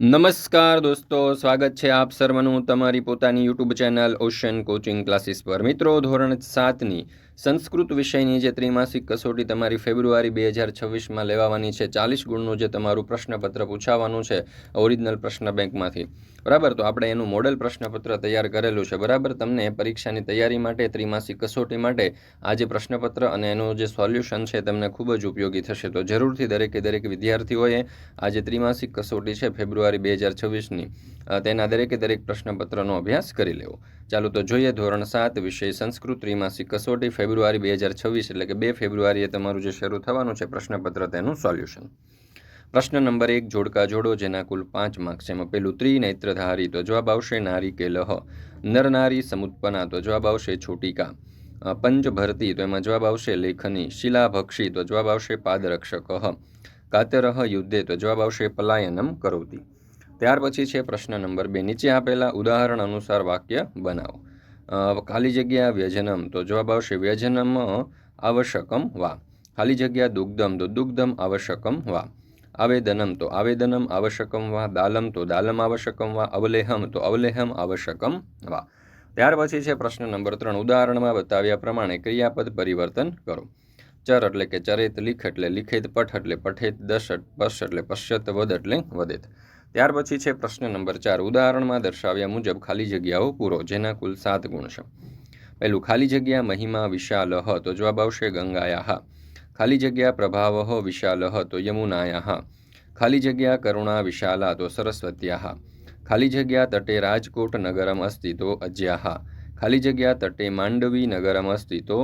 નમસ્કાર દોસ્તો, સ્વાગત છે આપ સર્વનું તમારી પોતાની YouTube channel ocean coaching classes પર. મિત્રો, ધોરણ સાતની સંસ્કૃત વિષયની જે ત્રિમાસિક કસોટી તમારી ફેબ્રુઆરી બે હજાર છવ્વીસમાં લેવાવાની છે, ચાલીસ ગુણનું જે તમારું પ્રશ્નપત્ર પૂછાવાનું છે ઓરિજિનલ પ્રશ્ન બેંકમાંથી બરાબર? તો આપણે એનું મોડેલ પ્રશ્નપત્ર તૈયાર કરેલું છે. બરાબર? તમને પરીક્ષાની તૈયારી માટે, ત્રિમાસિક કસોટી માટે આ જે પ્રશ્નપત્ર અને એનું જે સોલ્યુશન છે, તમને ખૂબ જ ઉપયોગી થશે. તો જરૂરથી દરેકે દરેક વિદ્યાર્થીઓએ આ જે ત્રિમાસિક કસોટી છે ફેબ્રુઆરી બે હજાર છવ્વીસની તેના દરેકે દરેક પ્રશ્નપત્રનો અભ્યાસ કરી લેવો. ચાલો તો જોઈએ ધોરણ સાત વિષય સંસ્કૃત ત્રિમાસિક કસોટી ફેબ્રુઆરી બે હજાર છવ્વીસ, એટલે કે બે ફેબ્રુઆરીએ તમારું જે શરૂ થવાનું છે પ્રશ્નપત્ર તેનું સોલ્યુશન. પ્રશ્ન નંબર એક, જોડકા જોડો, જેના કુલ પાંચ માર્ક્સ એમાં પેલું ત્રિનેત્રધારી તો જવાબ આવશે નારી કે લહ. નર સમુત્પના તો જવાબ આવશે છોટિકા. પંચ ભરતી તો એમાં જવાબ આવશે લેખની. શિલાભક્ષી તો જવાબ આવશે પાદરક્ષક. કાતરહ યુદ્ધે તો જવાબ આવશે પલાયનમ કરોતી. ત્યાર પછી છે પ્રશ્ન નંબર બે. નીચે આપેલા ઉદાહરણ અનુસાર વાક્ય બનાવો. ખાલી જગ્યા વ્યજનમ. તો જવાબ આવશે વ્યજનમ આવશ્યકમ વા. ખાલી જગ્યા દુગ્ધમ. તો દુગ્ધમ આવશ્યકમ વા. આવેદનમ. તો આવેદનમ આવશ્યકમ વા. દાલમ. તો દાલમ આવશ્યકમ વા. અવલેહમ. તો અવલેહમ આવશ્યકમ વા. ત્યાર પછી છે પ્રશ્ન નંબર ત્રણ. ઉદાહરણમાં બતાવ્યા પ્રમાણે ક્રિયાપદ પરિવર્તન કરો. ચર એટલે કે ચરેત, લિખ એટલે લિખિત, પઠ એટલે પઠેત, દશ પશ એટલે પશ્યત વદ એટલે વદેત. ત્યાર પછી છે પ્રશ્ન નંબર ચાર. ઉદાહરણમાં દર્શાવ્યા મુજબ ખાલી જગ્યાઓ પૂરો, જેના કુલ સાત ગુણ છે. પહેલું, ખાલી જગ્યા મહિમા વિશાલ તો જવાબ આવશે ગંગાયા ખાલી જગ્યા પ્રભાવ વિશાલ તો યમુનાયા ખાલી જગ્યા કરુણા વિશાલા તો સરસ્વત્યા ખાલી જગ્યા તટે રાજકોટ નગરમ અસ્તિ તો અજ્યા ખાલી જગ્યા તટે માંડવી નગરમ અસ્તિ તો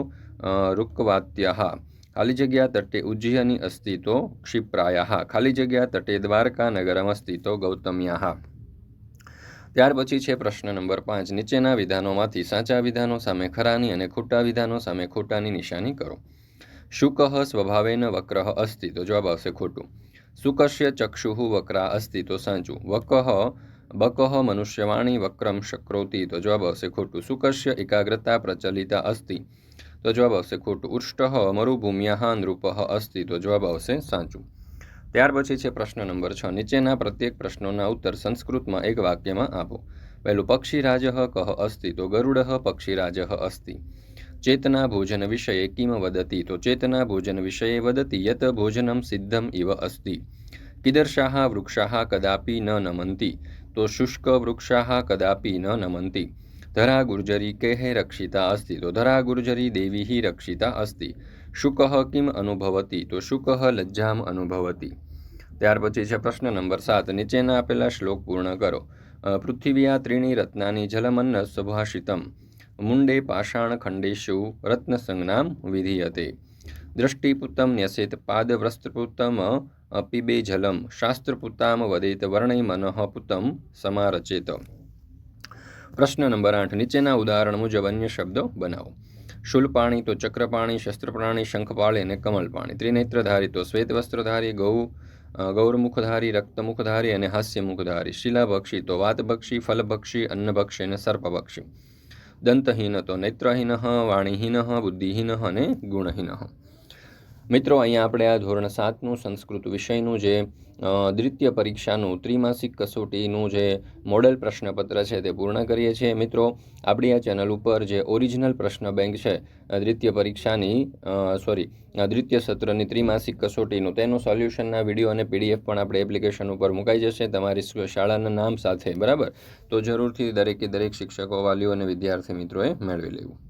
રુક્વાત્યા ખાલી જગ્યા તટે ઉજ્જયની અસ્તિત્વ ક્ષિપ્રાયા ખાલી જગ્યા તટે દ્વારકા નગરમ અસ્તિત્વ ગૌતમ્યા ત્યાર પછી છે પ્રશ્ન નંબર પાંચ. નીચેના વિધાનોમાંથી સાચા વિધાનો સામે ખરાની અને ખોટા વિધાનો સામે ખોટાની નિશાની કરો. શુકઃ સ્વભાવેન વક્રહ અસ્તિ તો જવાબ આવશે ખોટું. સુકસ્ય ચક્ષુઃ વક્રા અસ્તિ તો સાચું. વકહ બકહ મનુષ્યવાણી વક્રમ શક્રોતી તો જવાબ આવશે ખોટું સુકસ્ય એકાગ્રતા પ્રચલિતા અસ્તિ તો જવાબ આવશે ખોટું ઉષ્ટ મરુભૂમ્યા નૃપ અસ્તિ તો જવાબ આવશે સાચું ત્યાર પછી છે પ્રશ્ન નંબર છ. નીચેના પ્રત્યેક પ્રશ્નોના ઉત્તર સંસ્કૃતમાં એક વાક્યમાં આપો. પહેલું, પક્ષીરાજ કહ અસ્તિ? તો ગરુડ પક્ષીરાજ અસ્તિ. ચેતના ભોજન વિષયે કિમ વદતી? તો ચેતના ભોજન વિષયે વદતી, યત ભોજનમ સિદ્ધમ ઇવ અસ્તિ. કિદર્શાહ વૃક્ષાહ કદાપી ન નમંતી. તો શુષ્ક વૃક્ષાહ કદાપી ન નમંતી. ધરા ગુર્જરી કેહે રક્ષિતા અસ્તિ. તો ધરા ગુર્જરી દેવી રક્ષિતા અસ્તિ. શુક કિમ અનુભવતી? તો શુક લજ્જામ અનુભવતી. ત્યાર પછી છે પ્રશ્ન નંબર સાત. નીચેના આપેલા શ્લોક પૂર્ણ કરો. પૃથ્વીયા ત્રીણી રત્નાની જલમન્ન સુભાષિતમ. મુંડે પાષાણ ખંડેશુ રત્નસંજ્ઞામ વિધીયતે. દ્રષ્ટિપુત્તમ ન્યસેત પાદવ્રસ્ત્રપુત્તમ પીબે જલમ શાસ્ત્રપુત્તામ વદેત વર્ણય મનઃ પુતમ સમારચેત પ્રશ્ન નંબર આઠ નીચેના ઉદાહરણ મુજબ અન્ય શબ્દો બનાવો શુલપાણી તો ચક્રપાણી શસ્ત્રપ્રાણી શંખપાળી અને કમલપાણી ત્રિનેત્રધારી તો શ્વેતવસ્ત્રધારી ગૌ ગૌરમુખધારી રક્તમુખધારી અને હાસ્યમુખધારી શિલાભક્ષી તો વાતભક્ષી ફલભક્ષી અન્નભક્ષી અને સર્પભક્ષી દંતહીન તો નેત્રહીન વાણીહીન બુદ્ધિહીન અને ગુણહીન મિત્રો, અહીંયા આપણે આ ધોરણ સાતનું સંસ્કૃત વિષયનું જે દ્વિતીય પરીક્ષાનું ત્રિમાસિક કસોટીનું જે મોડેલ પ્રશ્નપત્ર છે તે પૂર્ણ કરીએ છીએ. મિત્રો, આપણી આ ચેનલ ઉપર જે ઓરિજિનલ પ્રશ્ન બેંક છે દ્વિતીય પરીક્ષાની સોરી દ્વિતીય સત્રની ત્રિમાસિક કસોટીનું, તેનું સોલ્યુશનના વીડિયો અને પીડીએફ પણ આપણે એપ્લિકેશન ઉપર મુકાઈ જશે, તમારી શાળાના નામ સાથે, બરાબર? તો જરૂરથી દરેકે દરેક શિક્ષકો, વાલીઓ અને વિદ્યાર્થી મિત્રોએ મેળવી લેવું.